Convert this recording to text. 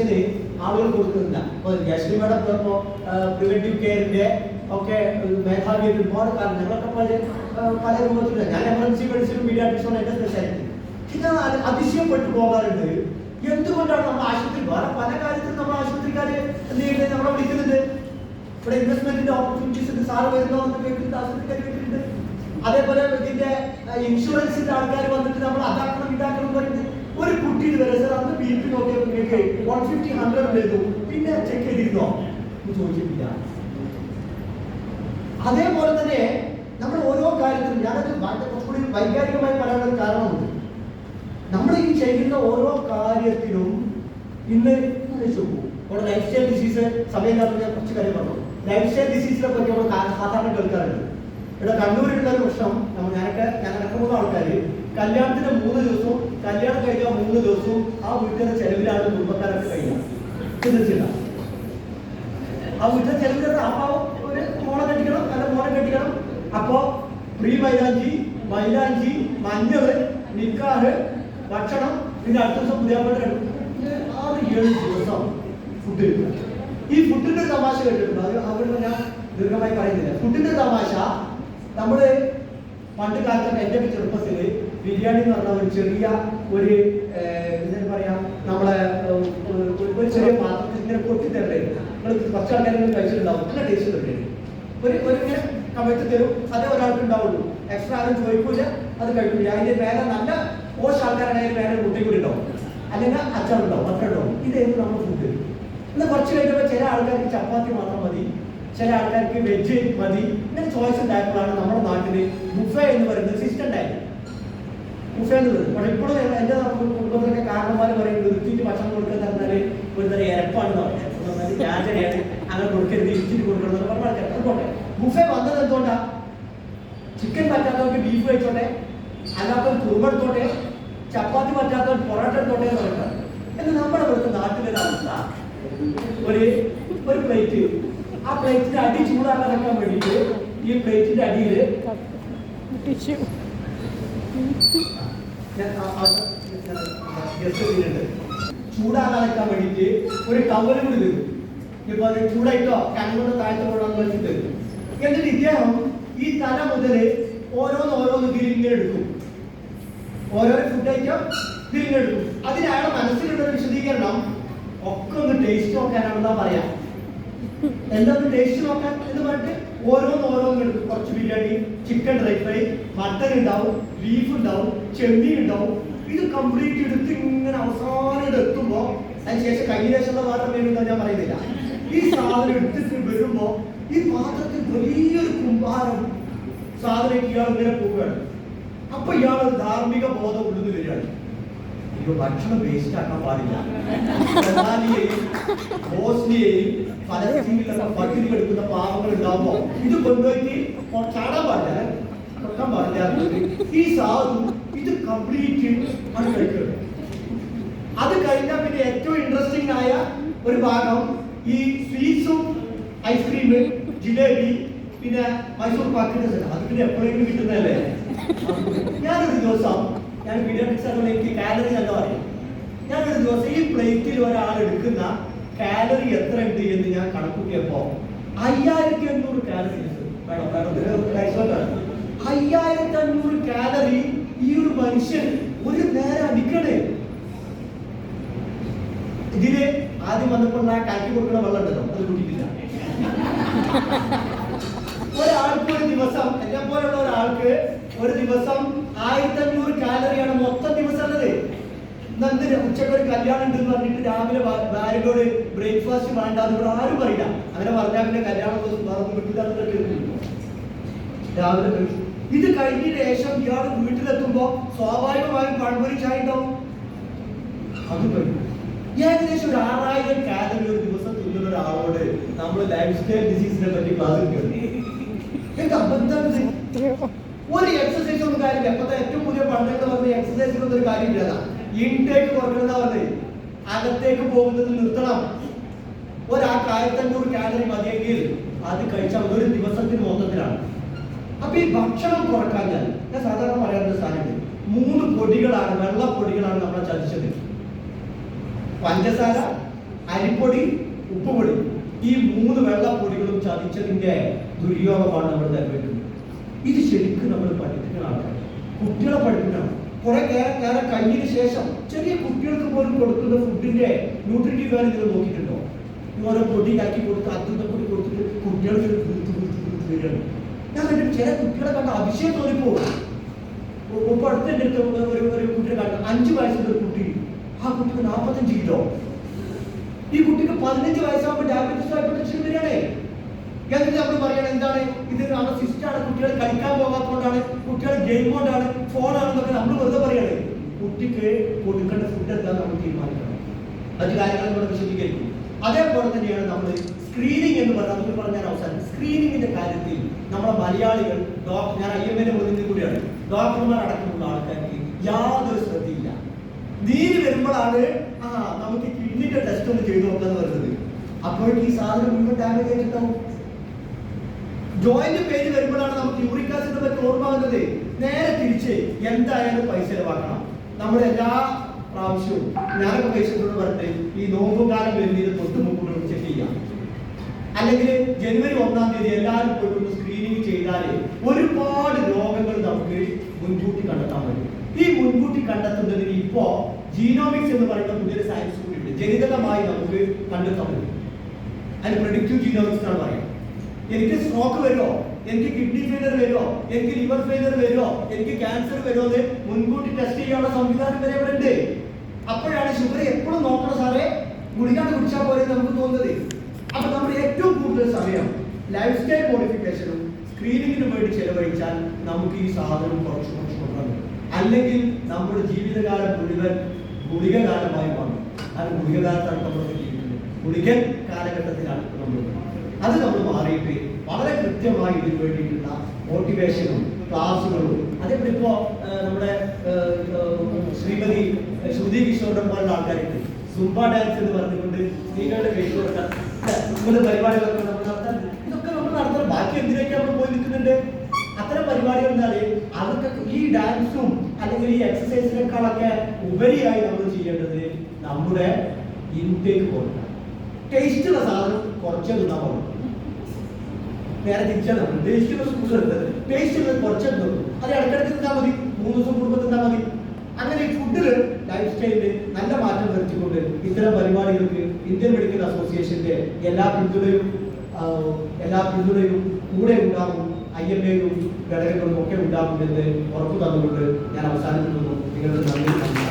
Pension ആളുകൾ കൊടുക്കുന്നില്ല. ഇപ്പൊ ജയശ്രീ മേഡം ഇപ്പോ പ്രിവെന്റീവ് കെയറിന്റെ ഒക്കെ മേധാവിയായിട്ട് ഒരുപാട് കാലം ഞങ്ങളൊക്കെ പല പല രൂപത്തിലുള്ള ഞാൻ എമർജൻസി മെഡിസിനും പീഡിയാട്രിക്സും എന്റെ സ്പെഷ്യാലിറ്റി ഇത് അത് അതിശയപ്പെട്ടു പോകാറുണ്ട്. എന്തുകൊണ്ടാണ് നമ്മൾ ആശുപത്രി വേറെ പല കാര്യത്തിലും നമ്മൾ ആശുപത്രിക്കാര് എന്ത് ചെയ്യുന്നത്? നമ്മളെ വിളിക്കുന്നുണ്ട്. ഇവിടെ ഇൻവെസ്റ്റ്മെന്റിന്റെ ഓപ്പർച്യൂണിറ്റീസ് ഉണ്ട്. സാറ് വരുന്നോ എന്ന് കേട്ടിട്ട് ആശുപത്രിക്കാർ കേട്ടിട്ടുണ്ട്. അതേപോലെ ഇതിന്റെ ഇൻഷുറൻസിന്റെ ആൾക്കാർ വന്നിട്ട് നമ്മൾ അതാക്കണം ഇതാക്കണം പറയുന്നത് ഒരു കുട്ടി ഇതുവരെ സാർ? ബി പി നോക്കിയപ്പോൾ നിങ്ങൾക്ക് വൺ ഫിഫ്റ്റി ഹൺഡ്രഡ് ചെയ്തു പിന്നെ ചെക്ക് ചെയ്തിരുന്നോ? എന്ന് ചോദിച്ചിട്ടില്ല. അതേപോലെ തന്നെ നമ്മൾ ഓരോ കാര്യത്തിലും ഞാനത് കുറച്ചുകൂടി വൈകാരികമായി പറയാനുള്ള കാരണമുണ്ട്. നമ്മൾ ഈ ചെയ്യുന്ന ഓരോ കാര്യത്തിലും ഇന്ന് ആലോചിച്ച് നോക്കൂ. നമ്മുടെ ലൈഫ് സ്റ്റൈൽ ഡിസീസ് സമയമില്ലാത്ത ഞാൻ കുറച്ച് കാര്യം പറഞ്ഞു. ലൈഫ് സ്റ്റൈൽ ഡിസീസിനെ പറ്റി നമ്മൾ സാധാരണ കേൾക്കാറുണ്ട്. ഇവിടെ കണ്ണൂരിലുള്ള ഒരു പ്രശ്നം നമ്മൾ ഞാനൊക്കെ ഞാൻ മൂന്ന് ആൾക്കാർ കല്യാണത്തിന് മൂന്ന് ദിവസവും കല്യാണം കഴിഞ്ഞാൽ മൂന്ന് ദിവസവും ആ വീട്ടിലെ ചെലവിലാണ് കുടുംബക്കാരൊക്കെ കഴിയുക ചിന്തിച്ചില്ല. ആ വീട്ടിലെ ചെലവിലുള്ള അപ്പാവും ഒരു മോളെ കെട്ടിക്കണം അല്ല മോളെ കെട്ടിക്കണം. അപ്പോ പ്രീ മൈലാഞ്ചി മൈലാഞ്ചി മഞ്ഞൾ നിക്കാഹ് ഭക്ഷണം പിന്നെ അടുത്ത ദിവസം പുതിയ ആറ് ഏഴ് ദിവസം ഫുഡ് ഈ ഫുഡിന്റെ തമാശ കേട്ടിട്ടുണ്ട്. അത് അവിടെ ഞാൻ ദീർഘമായി പറയുന്നില്ല. ഫുഡിന്റെ തമാശ നമ്മൾ പണ്ട് കാലത്തൊക്കെ എന്റെ ചെറുപ്പത്തിൽ ബിരിയാണി എന്ന് പറഞ്ഞാൽ ഒരു ചെറിയ ഒരു എന്താ പറയാ നമ്മളെ ഒരു- ചെറിയ പാത്രത്തിൽ ഇങ്ങനെ പൊട്ടിത്തരണ്ടേ നിങ്ങൾ കുറച്ച് ആൾക്കാരെങ്കിലും കഴിച്ചിട്ടുണ്ടാവും. നല്ല ടേസ്റ്റ് ഉണ്ട് ഒരു ഒരു ഇങ്ങനെ കമഴ്ത്തി തരും. അതേ ഒരാൾക്ക് ഉണ്ടാവുള്ളൂ. എക്സ്ട്രാ ആരും ചോദിക്കൂല അത് കഴിക്കില്ല അതിന്റെ വേറെ നല്ല പോഷ് ആൾക്കാരാണെങ്കിൽ വേറെ കുട്ടി കൂടി ഉണ്ടാവും. അല്ലെങ്കിൽ അച്ചാറുണ്ടാവും അത്ര ഉണ്ടാവും. ഇതായിരുന്നു നമ്മുടെ ഫുഡ് എന്നാൽ കുറച്ച് കഴിഞ്ഞപ്പോൾ ചില ആൾക്കാർക്ക് ചപ്പാത്തി മാത്രം മതി. ചില ആൾക്കാർക്ക് വെജ് മതി. ഇങ്ങനെ ചോയ്സ് ഉണ്ടായപ്പോഴാണ് നമ്മുടെ നാട്ടിൽ ബുഫേ എന്ന് പറയുന്നത് സിസ്റ്റം ഉണ്ടായത്. എന്നുള്ളത് പക്ഷെ ഇപ്പോഴും എന്റെ കുടുംബത്തിലൊക്കെ കാരണന്മാർ പറയും ഇരുത്തിയിട്ട് ഭക്ഷണം കൊടുക്കാൻ പറഞ്ഞാൽ ഒരു തരം ഇരപ്പാണെന്ന് പറഞ്ഞാൽ. വ്യാജനയാണ് അങ്ങനെ കൊടുക്കരുത് ഇരിച്ചിട്ട് കൊടുക്കണം എന്ന് പറഞ്ഞ ആൾക്കാർ അതുകൊണ്ട് ബുഫേ വന്നത് എന്തുകൊണ്ടാ? ചിക്കൻ പറ്റാത്തവർക്ക് ബീഫ് കഴിച്ചോട്ടെ? അല്ലാത്തവർ കുറുമ എടുത്തോട്ടെ? ചപ്പാത്തി പറ്റാത്തവർ പൊറോട്ട എടുത്തോട്ടെ എന്ന് പറയുന്നത് എന്നാൽ നമ്മുടെ ഇവിടുത്തെ നാട്ടിലെ അവസ്ഥ? ഒരു ഒരു പ്ലേറ്റ് ആ പ്ലേറ്റിന്റെ അടി ചൂടാക്കാൻ വേണ്ടിയിട്ട് ഈ പ്ലേറ്റിന്റെ അടിയിൽ ചെയ്തിട്ടുണ്ട്. വേണ്ടിയിട്ട് ഒരു ടവലും കൂടി തരും ഇപ്പൊ അത് ചൂടായിട്ടോ കണ്ണുകൊണ്ട് താഴ്ത്തു കൊള്ളാന്ന് വെച്ചിട്ട് എന്നിട്ട് ഇദ്ദേഹം ഈ തല മുതൽ ഓരോന്ന് ഓരോന്ന് തിരിഞ്ഞെടുക്കും എടുക്കും. ഓരോ ഫുഡ് ഐറ്റം തിരിഞ്ഞെടുക്കും അതിന് അയാളുടെ മനസ്സിലുള്ള വിശദീകരണം. ഒക്കെ ഒന്ന് ടേസ്റ്റ് നോക്കാനാണെന്നാ പറയാ. എന്താ ടേസ്റ്റ് നോക്കാൻ എന്ന് പറഞ്ഞിട്ട് ഓരോന്ന് ഓരോന്ന് എടുക്കും. കുറച്ച് biryani chicken dry fry mutton ഉണ്ടാവും. ബീഫ് ഉണ്ടാവും ചെമ്മീൻ ഉണ്ടാവും. ഇത് കംപ്ലീറ്റ് എടുത്ത് ഇങ്ങനെ അവസാനം ഇത് എത്തുമ്പോ അതിനുശേഷം കൈലേശമുള്ള പാത്രം വേണമെന്ന് ഞാൻ പറയുന്നില്ല. ഈ സാധനം എടുത്തിട്ട് വരുമ്പോ ഈ പാത്രത്തിൽ വലിയൊരു കുമ്പാരം സാധനം ഇയാൾ ഇങ്ങനെ പോവുകയാണ്. അപ്പൊ ഇയാൾ ധാർമ്മിക ബോധം ഉള്ളിൽ വരികയാണ്. ഭക്ഷണം വേസ്റ്റ് ആക്കാൻ പാടില്ല. ബോസ്നിയെയും ഫലസ്തീനിലൊക്കെ പട്ടിണി എടുക്കുന്ന പാവങ്ങൾ ഉണ്ടാവുമ്പോ ഇത് കൊണ്ടുപോയിട്ട് ചാടാൻ പാടില്ല. കൊക്കാൻ പാടില്ല ഈ സാധു ഇത് കംപ്ലീറ്റ് അത് കഴിഞ്ഞാൽ പിന്നെ ഏറ്റവും ഇൻട്രസ്റ്റിംഗ് ആയ ഒരു ഭാഗം ഈ സ്വീറ്റ്സും ഐസ്ക്രീം ജിലേബി പിന്നെ മൈസൂർ പാക്കിന്റെ. അത് പിന്നെ എപ്പോഴെങ്കിലും കിട്ടുന്നതല്ലേ? ഞാനൊരു ദിവസം ഞാൻ പീഡിയാട്രിക്സ് ആയതുകൊണ്ട് എനിക്ക് കാലറി എന്താ പറയും ഞാനൊരു ദിവസം ഈ പ്ലേറ്റിൽ ഒരാൾ എടുക്കുന്ന കാലറി എത്ര ഉണ്ട് എന്ന് ഞാൻ കണക്കൂട്ടിയപ്പോ അയ്യായിരത്തി എണ്ണൂറ് കാലറി ഇത് കഴിച്ചോണ്ടാണ് അയ്യായിരത്തി അഞ്ഞൂറ് കാലറി ഈ ഒരു മനുഷ്യൻ ഒരു നേരം അടിക്കണേ. ഇതിൽ ആദ്യം വന്നപ്പോൾ ആ കാക്കി കൊടുക്കണ വെള്ളം ഉണ്ടല്ലോ അത് കുടിക്കില്ല. ഒരാൾക്ക് ഒരു ദിവസം എന്നെ പോലുള്ള ഒരാൾക്ക് ഒരു ദിവസം ആയിരത്തി അഞ്ഞൂറ് കാലറിയാണ് മൊത്തം ദിവസം ഉള്ളത്. എന്തിന് ഉച്ചയ്ക്ക് ഒരു കല്യാണം ഉണ്ടെന്ന് പറഞ്ഞിട്ട് രാവിലെ ഭാര്യയോട് ബ്രേക്ക്ഫാസ്റ്റ് വേണ്ട എന്ന് ഇവിടെ ആരും പറയില്ല. അങ്ങനെ പറഞ്ഞാൽ പിന്നെ കല്യാണം മറന്നു കിട്ടില്ല രാവിലെ ഇത് കഴിഞ്ഞ ശേഷം ഇയാൾ വീട്ടിലെത്തുമ്പോ സ്വാഭാവികമായും പഴംപൊരി ചായ ഉണ്ടാവും. അത് കഴിഞ്ഞു. ഏകദേശം ഒരു ആറായിരം കാലറി ഒരു ദിവസം തിന്നുന്ന ഒരാളോട് നമ്മൾ ലൈഫ് സ്റ്റൈൽ ഡിസീസിനെ പറ്റി ക്ലാസ്? ഒരു എക്സസൈസ് ഒന്നും കാര്യമില്ല. അപ്പൊ ഏറ്റവും പുതിയ പണ്ടൊക്കെ പറഞ്ഞ എക്സസൈസ് ഒരു കാര്യമില്ല ഇൻടേക്ക് കുറയ്ക്കണമെന്നാ പറഞ്ഞത് അകത്തേക്ക് പോകുന്നത് നിർത്തണം. ഒരാൾക്ക് ആയിരത്തഞ്ഞൂറ് കാലറി മതിയെങ്കിൽ അത് കഴിച്ചാൽ ഒരു ദിവസത്തിന് മൊത്തത്തിലാണ്. അപ്പൊ ഈ ഭക്ഷണം കുറയ്ക്കാൻ ഞാൻ ഞാൻ സാധാരണ പറയാറുണ്ട് സ്ഥാനത്ത് മൂന്ന് പൊടികളാണ് വെള്ള പൊടികളാണ് നമ്മളെ ചതിച്ചത്. പഞ്ചസാര അരിപ്പൊടി ഉപ്പുപൊടി. ഈ മൂന്ന് വെള്ളപ്പൊടികളും ചതിച്ചതിന്റെ ദുര്യോഗമാണ് നമ്മൾ നേരിടുന്നത് ഇത് ശരിക്കും നമ്മൾ പഠിപ്പിക്കുന്ന ആൾക്കാർ കുട്ടികളെ പഠിപ്പിക്കണം. കുറെ നേരം കഴിഞ്ഞതിന് ശേഷം ചെറിയ കുട്ടികൾക്ക് പോലും കൊടുക്കുന്ന ഫുഡിന്റെ ന്യൂട്രിറ്റീവ് വാല്യൂ നിങ്ങൾ നോക്കിയിട്ടുണ്ടോ? ഓരോ പൊടി ആക്കി കൊടുത്ത് അതും പൊടി കൊടുത്തിട്ട് കുട്ടികൾക്ക് വീർത്ത് വരികയാണ് ഞാൻ കണ്ടിട്ട് ചില കുട്ടികളെ കണ്ട അതിശയം തോന്നിപ്പോ ഇപ്പൊ അടുത്ത് ഒരു ഒരു കുട്ടിയെ അഞ്ച് വയസ്സുള്ള ഒരു കുട്ടി ആ കുട്ടിക്ക് നാൽപ്പത്തഞ്ച് കിലോ. ഈ കുട്ടിക്ക് പതിനഞ്ച് വയസ്സാകുമ്പോൾ ഡയബറ്റീസ് ഹൈപ്പർടെൻഷൻ വരികയാണേ. എന്നിട്ട് നമ്മൾ പറയണം എന്താണ്? ഇത് നമ്മുടെ സിസ്റ്റാണ് കുട്ടികൾ കളിക്കാൻ പോകാത്തതുകൊണ്ടാണ് കുട്ടികൾ ഗെയിം കൊണ്ടാണ് ഫോണാണെന്നൊക്കെ നമ്മൾ വെറുതെ പറയണേ. കുട്ടിക്ക് കൊടുക്കേണ്ട ഫുഡ് എന്താണെന്ന് നമ്മൾ തീരുമാനിക്കണം. അത് കാര്യങ്ങൾ നമ്മൾ വിശദീകരിക്കും. അതേപോലെ തന്നെയാണ് നമ്മൾ സ്ക്രീനിങ് എന്ന് പറഞ്ഞാൽ നമ്മൾ പറഞ്ഞാൽ അവസാനം സ്ക്രീനിങ്ങിന്റെ കാര്യത്തിൽ നമ്മളെ മലയാളികൾ ഡോക്ടർ ഞാൻ ഐ എം എന്റെ പ്രതിനിധി കൂടിയാണ്. ഡോക്ടർമാർ അടക്കമുള്ള ആൾക്കാർക്ക് യാതൊരു ശ്രദ്ധയില്ല. നീര് വരുമ്പോഴാണ് ആ നമുക്ക് കിഡ്നിന്റെ ടെസ്റ്റ് ഒന്ന് ചെയ്തു നോക്കാന്ന് പറയുന്നത്. അപ്പോഴേക്ക് ഈ സാധനം മുഴുവൻ ഡാമേജ് ആയിട്ടുണ്ടാവും. ജോയിന്റ് പെയിൻ വരുമ്പോഴാണ് നമുക്ക് യൂറിക് ആസിഡ് പറ്റി ഓർമ്മ വന്നത്. നേരെ തിരിച്ച് എന്തായാലും പൈസ ചെലവാക്കണം. നമ്മൾ എല്ലാ പ്രാവശ്യവും. ഞാനൊക്കെ പൈസത്തോട് പറഞ്ഞിട്ട് ഈ നോമ്പുകാലം വരുന്നതിന് തൊട്ട് മുമ്പ് ചെക്ക് ചെയ്യാം അല്ലെങ്കിൽ ജനുവരി ഒന്നാം തീയതി എല്ലാവരും പോയിട്ട് സ്ക്രീനിങ് ചെയ്താൽ ഒരുപാട് രോഗങ്ങൾ നമുക്ക് മുൻകൂട്ടി കണ്ടെത്താൻ പറ്റും. ഈ മുൻകൂട്ടി കണ്ടെത്തുന്നതിന് ഇപ്പോ ജീനോമിക്സ് എന്ന് പറയുന്ന പുതിയൊരു സയൻസ് കൂടി ഉണ്ട്. ജനിതകമായി നമുക്ക് കണ്ടെത്താൻ പറ്റും. അതിന് പ്രഡിക്റ്റീവ് ജീനോമിക്സ് എന്നാണ് പറയുക എനിക്ക് സ്ട്രോക്ക് വരുമോ? എനിക്ക് കിഡ്നി ഫെയിലർ വരുമോ എനിക്ക് ലിവർ ഫെയിലർ വരുമോ എനിക്ക് ക്യാൻസർ വരുമോ എന്ന് മുൻകൂട്ടി ടെസ്റ്റ് ചെയ്യാനുള്ള സംവിധാനം വരെ ഇവിടെ ഉണ്ട്. അപ്പോഴാണ് ഷുഗർ എപ്പോഴും നോക്കണം സാറേ. ഗുളികാണ്ട് കുടിച്ചാൽ പോലെ നമുക്ക് തോന്നുന്നത്. അപ്പൊ നമ്മൾ ഏറ്റവും കൂടുതൽ സമയം ലൈഫ് സ്റ്റൈൽ മോഡിഫിക്കേഷനും സ്ക്രീനിങ്ങിനും വേണ്ടി ചെലവഴിച്ചാൽ നമുക്ക് ഈ സാധനം കുറച്ച് കുറച്ച് കൊണ്ടുവന്നു അല്ലെങ്കിൽ നമ്മുടെ ജീവിതകാലം മുഴുവൻ ഗുളിക കാലമായി മാറും അത് ഗുളിക നമ്മൾ ജീവിക്കുന്നത് ഗുളികൻ കാലഘട്ടത്തിലാണ് നമ്മൾ അത് നമ്മൾ മാറിയിട്ട് വളരെ കൃത്യമായി ഇതിനു വേണ്ടിയിട്ടുള്ള മോട്ടിവേഷനും ക്ലാസ്സുകളും അതേപോലെ ഇപ്പോ നമ്മുടെ ശ്രീമതി ശ്രുതി കിഷോറിനെ പോലുള്ള ആൾക്കാരുണ്ട്. സുംബ ഡാൻസ് എന്ന് പറഞ്ഞുകൊണ്ട് സ്ത്രീകളുടെ കൈ കൊടുക്കാം പരിപാടികളൊക്കെ നമ്മൾ നടത്താൻ ഇതൊക്കെ നമ്മൾ നടത്താൻ ബാക്കി എന്തിനൊക്കെ നമ്മൾ പോയി നിൽക്കുന്നുണ്ട്? അത്തരം പരിപാടികൾ എന്താണ് അതൊക്കെ ഈ ഡാൻസും അല്ലെങ്കിൽ ഈ എക്സസൈസിനേക്കാളൊക്കെ ഉപരിയായി നമ്മൾ ചെയ്യേണ്ടത് നമ്മുടെ ഇൻടേക്ക് കൊടുക്കണം ടേസ്റ്റുള്ള സാധനം കുറച്ചേ തിന്നാൻ പാടുള്ളൂ നേരെ തിരിച്ചാണ് ഉദ്ദേശിക്കുന്ന സ്കൂളുണ്ട് എടുത്തത്. ഉള്ളത് കുറച്ചേ തിന്നു അത് ഇടയ്ക്കിടയ്ക്ക് തിന്നാൽ മതി. മൂന്ന് ദിവസം കൂടുമ്പോൾ തിന്നാൽ മതി. അങ്ങനെ ഈ ഫുഡിൽ ലൈഫ് സ്റ്റൈലിൽ നല്ല മാറ്റം വരുത്തിക്കൊണ്ട് ഇത്തരം പരിപാടികൾക്ക് ഇന്ത്യൻ മെഡിക്കൽ അസോസിയേഷന്റെ എല്ലാ പിന്തുണയും എല്ലാ പിന്തുണയും കൂടെ ഉണ്ടാകും. ഐ എം എയും ഘടകങ്ങളും ഒക്കെ ഉണ്ടാകുമെന്ന് ഉറപ്പു തന്നുകൊണ്ട് ഞാൻ അവസാനിപ്പിക്കുന്നു. നിങ്ങളുടെ നന്ദി.